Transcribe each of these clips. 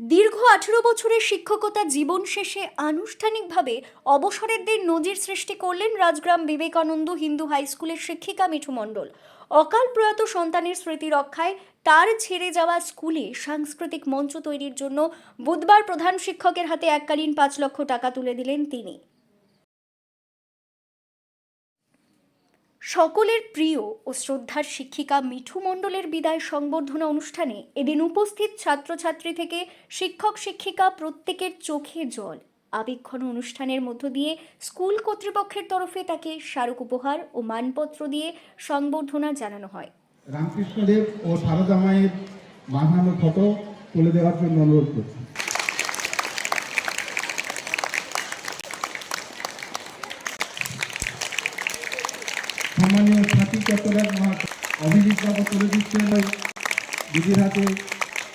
দীর্ঘ আঠেরো বছরের শিক্ষকতা জীবন শেষে আনুষ্ঠানিকভাবে অবসরের দিন নজির সৃষ্টি করলেন রাজগ্রাম বিবেকানন্দ হিন্দু হাই স্কুলের শিক্ষিকা মিঠু মণ্ডল। অকাল প্রয়াত সন্তানের স্মৃতি রক্ষায় তার ছেড়ে যাওয়া স্কুলে সাংস্কৃতিক মঞ্চ তৈরির জন্য বুধবার প্রধান শিক্ষকের হাতে এককালীন পাঁচ লক্ষ টাকা তুলে দিলেন তিনি। সকলের প্রিয় ও শ্রদ্ধার শিক্ষিকা মিঠু মণ্ডলের বিদায় সংবর্ধনা অনুষ্ঠানে এদিন উপস্থিত ছাত্রছাত্রী থেকে শিক্ষক শিক্ষিকা প্রত্যেকের চোখে জল। আবেগঘন অনুষ্ঠানের মধ্য দিয়ে স্কুল কর্তৃপক্ষের তরফে তাকে স্মারক উপহার ও মানপত্র দিয়ে সংবর্ধনা জানানো হয়। রামকৃষ্ণদেব ও সারদা মায়ের বাঁধানো ফটো তুলে দেওয়ার জন্য অনুরোধ করছি। সম্মানীয় সাথী চট্টগ্রাম মহা অভিজিৎ বাবু তুলে দিচ্ছেন দিদির হাতে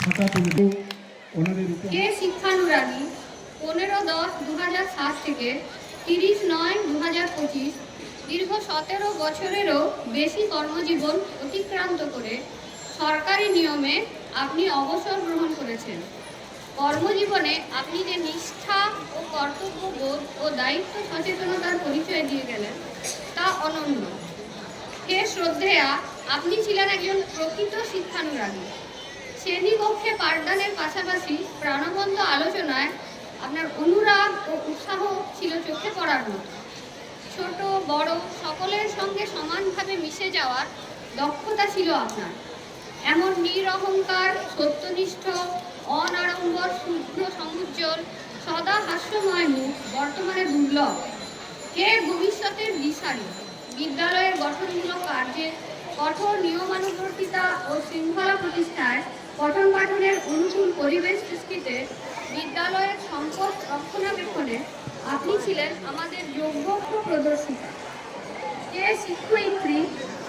খাতা তুলে দেব। ওনাদের কে শিক্ষানুরাগী? পনেরো দশ দু হাজার সাত থেকে তিরিশ নয় দু হাজার পঁচিশ দীর্ঘ সতেরো বছরেরও বেশি কর্মজীবন অতিক্রান্ত করে সরকারি নিয়মে আপনি অবসর গ্রহণ করেছেন। কর্মজীবনে আপনি যে নিষ্ঠা ও কর্তব্যবোধ ও দায়িত্ব সচেতনতার পরিচয় দিয়ে গেলেন, তা অনন্য। হে শ্রদ্ধেয়া, আপনি ছিলেন একজন প্রকৃত শিক্ষানুরাগী। শ্রেণীকক্ষে পাঠদানের পাশাপাশি প্রাণবন্ত আলোচনায় আপনার অনুরাগ ও উৎসাহ ছিল চোখে পড়ার মতো। ছোট, বড়, সকলের সঙ্গে সমানভাবে মিশে যাওয়ার দক্ষতা ছিল আপনার। এমন নিরহংকার, সত্যনিষ্ঠ, অনাড়ম্বর, শুভ্র, সমুজ্জ্বল, সদা হাস্যময় মুখ বর্তমানে দুর্লভ। কে ভবিষ্যতের দিশারি। বিদ্যালয়ের গঠনমূলক কার্যে কঠোর নিয়মানুবর্তিতা ও শৃঙ্খলা প্রতিষ্ঠায় পঠন পাঠনের অনুকূল পরিবেশ সৃষ্টিতে বিদ্যালয়ের সম্পদ রক্ষণাবেক্ষণে আপনি ছিলেন আমাদের যোগ্য প্রদর্শিতা যে শিক্ষয়িত্রী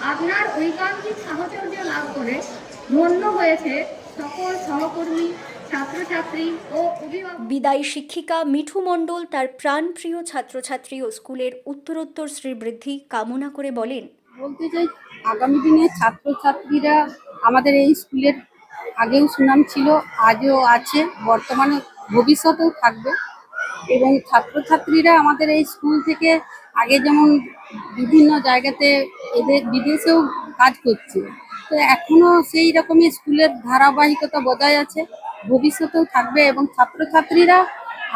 আপনার ঐকান্তিক সাহচর্য লাভ করে ধন্য হয়েছে সকল সহকর্মী বিদায়ী শিক্ষিকা মিঠু মণ্ডল তার প্রাণপ্রিয় ছাত্রছাত্রী ও স্কুলের উত্তরোত্তর শ্রীবৃদ্ধি কামনা করে বলেন। বলতে চাই আগামী দিনে ছাত্রছাত্রীরা আমাদের এই স্কুলের আগেও সুনাম ছিল আজও আছে বর্তমানে ভবিষ্যতেও থাকবে। এবং ছাত্রছাত্রীরা আমাদের এই স্কুল থেকে আগে যেমন বিভিন্ন জায়গাতে এদের বিদেশেও কাজ করছে তো এখনও সেই রকমই স্কুলের ধারাবাহিকতা বজায় আছে। ভবিষ্যতেও থাকবে এবং ছাত্রছাত্রীরা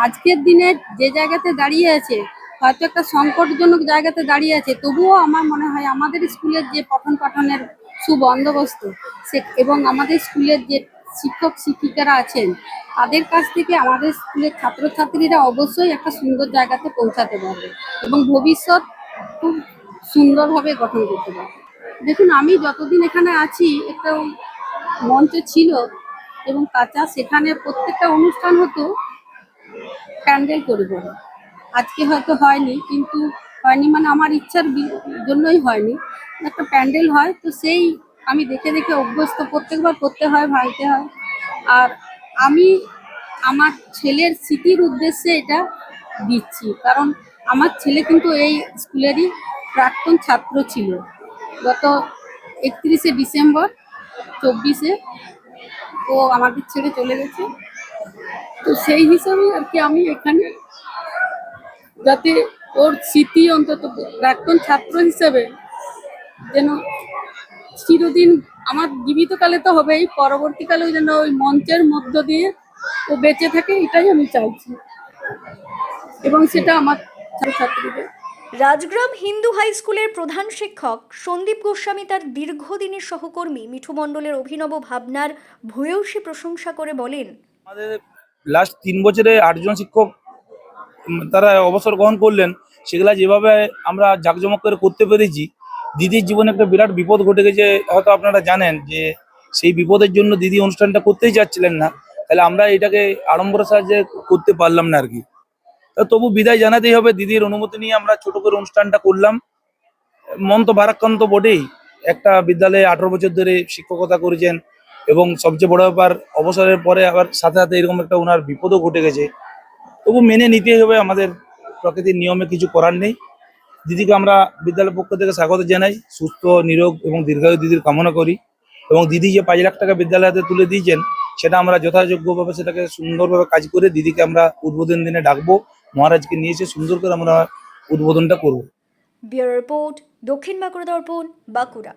আজকের দিনে যে জায়গাতে দাঁড়িয়ে আছে, হয়তো একটা সংকটজনক জায়গাতে দাঁড়িয়ে আছে, তবুও আমার মনে হয় আমাদের স্কুলের যে পঠন পাঠনের সুবন্দোবস্ত সে এবং আমাদের স্কুলের যে শিক্ষক শিক্ষিকারা আছেন, তাদের কাছ থেকে আমাদের স্কুলের ছাত্রছাত্রীরা অবশ্যই একটা সুন্দর জায়গাতে পৌঁছাতে পারবে এবং ভবিষ্যৎ খুব সুন্দরভাবে গঠন করতে পারবে। দেখুন, আমি যতদিন এখানে আছি, একটা মঞ্চ ছিল এবং কাঁচা, সেখানে প্রত্যেকটা অনুষ্ঠান হতো প্যান্ডেল করে আজকে হয়তো হয়নি, কিন্তু হয়নি মানে আমার ইচ্ছার জন্যই হয়নি। একটা প্যান্ডেল হয়, তো সেই আমি দেখে দেখে অভ্যস্ত, প্রত্যেকবার করতে হয়, ভাঙতে হয়। আর আমি আমার ছেলের স্মৃতির উদ্দেশ্যে এটা দিচ্ছি, কারণ আমার ছেলে কিন্তু এই স্কুলেরই প্রাক্তন ছাত্র ছিল। গত একত্রিশে ডিসেম্বর, চব্বিশে ও আমাদের ছেড়ে চলে গেছে। তো সেই হিসাবে আর কি আমি এখানে যাতে ওর স্মৃতি অন্তত প্রাক্তন ছাত্র হিসেবে যেন চিরদিন আমার জীবিতকালে তো হবেই, পরবর্তীকালেও যেন ওই মঞ্চের মধ্য দিয়ে ও বেঁচে থাকে, এটাই আমি চাইছি। এবং সেটা আমার ছাত্রছাত্রীদের। রাজগ্রাম হিন্দু হাই স্কুলের প্রধান শিক্ষক সন্দীপ গোস্বামী তার দীর্ঘদিনের সহকর্মী মিঠু মণ্ডলের অভিনব ভাবনার ভূয়সী প্রশংসা করে বলেন। আমাদের লাস্ট তিন বছরে আটজন শিক্ষক তারা অবসর গ্রহণ করলেন, সেগুলা যেভাবে আমরা জাঁকজমক করে করতে পেরেছি, দিদির জীবনে একটা বিরাট বিপদ ঘটে গেছে, হয়তো আপনারা জানেন যে সেই বিপদের জন্য দিদি অনুষ্ঠানটা করতেই চাচ্ছিলেন না, তাহলে আমরা এটাকে আড়ম্বরের সাহায্যে করতে পারলাম না আর কি। তা তবু বিদায় জানাতেই হবে। দিদির অনুমতি নিয়ে আমরা ছোট করে অনুষ্ঠানটা করলাম। মন তো ভারাক্রান্ত বটেই একটা বিদ্যালয়ে আঠারো বছর ধরে শিক্ষকতা করেছেন এবং সবচেয়ে বড় ব্যাপার, অবসরের পরে আবার সাথে সাথে এরকম একটা ওনার বিপদও ঘটে গেছে। তবু মেনে নিতেই হবে, আমাদের প্রকৃতির নিয়মে কিছু করার নেই। দিদিকে আমরা বিদ্যালয়ের পক্ষ থেকে স্বাগত জানাই। সুস্থ, নিরোগ এবং দীর্ঘায়ু দিদির কামনা করি। এবং দিদি যে পাঁচ লাখ টাকা বিদ্যালয় হাতে তুলে দিয়েছেন, সেটা আমরা যথাযোগ্যভাবে সেটাকে সুন্দরভাবে কাজ করে দিদিকে আমরা উদ্বোধন দিনে ডাকবো। মহারাজকে নিয়ে এসে সুন্দর করে আমরা উদ্বোধনটা করব। বিয়ার রিপোর্ট দক্ষিণ বাঁকুড়া দর্পণ বাঁকুড়া।